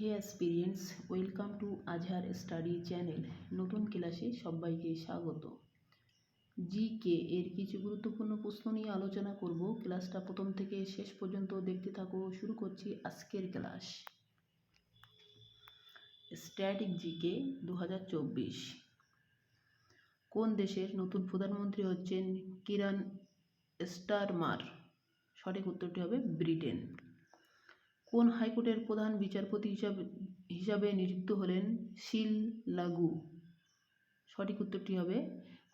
Hey experience, welcome to Azhar study channel. নতুন ক্লাসে সবাইকে স্বাগত। জি কে এর কিছু গুরুত্বপূর্ণ প্রশ্ন নিয়ে আলোচনা করব। ক্লাসটা প্রথম থেকে শেষ পর্যন্ত দেখতে থাকো। শুরু করছি আজকের ক্লাস। স্ট্যাটিক জিকে দু হাজার চব্বিশ। কোন দেশের নতুন প্রধানমন্ত্রী হচ্ছেন কিরান স্টারমার? সঠিক উত্তরটি হবে ব্রিটেন। কোন হাইকোর্টের প্রধান বিচারপতি হিসাবে হিসাবে নিযুক্ত হলেন শিল লাগু? সঠিক উত্তরটি হবে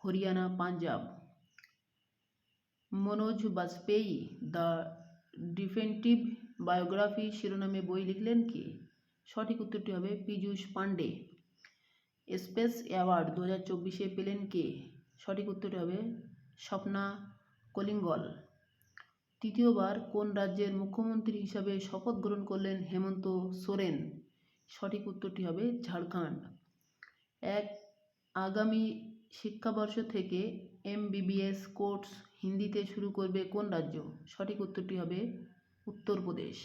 Haryana, Punjab. Manoj Bajpayee, the definitive biography শিরোনামে বই লিখলেন কে? সঠিক উত্তরটি হবে পীযূষ পাণ্ডে। স্পেস অ্যাওয়ার্ড দু হাজার চব্বিশে পেলেন কে? সঠিক উত্তরটি হবে স্বপ্না কলিঙ্গল। তৃতীয়বার কোন রাজ্যের মুখ্যমন্ত্রী হিসাবে শপথ গ্রহণ করলেন হেমন্ত সোরেন? সঠিক উত্তরটি হবে ঝাড়খণ্ড। এক, আগামী শিক্ষাবর্ষ থেকে এমবিবিএস কোর্স হিন্দিতে শুরু করবে কোন রাজ্য? সঠিক উত্তরটি হবে উত্তরপ্রদেশ।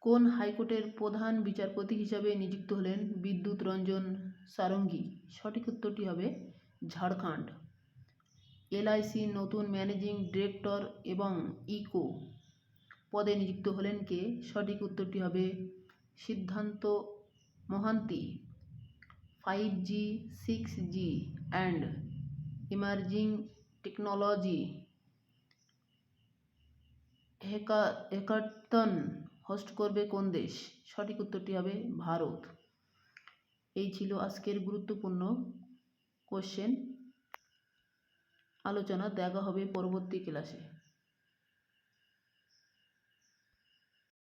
কোন হাইকোর্টের প্রধান বিচারপতি হিসাবে নিযুক্ত হলেন বিদ্যুৎ রঞ্জন সারঙ্গী? সঠিক উত্তরটি হবে ঝাড়খণ্ড। এলআইসির নতুন ম্যানেজিং ডিরেক্টর এবং ইকো পদে নিযুক্ত হলেন কে? সঠিক উত্তরটি হবে Siddhant Mohanty, five G, six G and emerging technology hackathon host করবে কোন দেশ? সঠিক উত্তরটি হবে ভারত। এই ছিল আজকের গুরুত্বপূর্ণ কোশ্চেন আলোচনা দেখা হবে পরবর্তী ক্লাসে।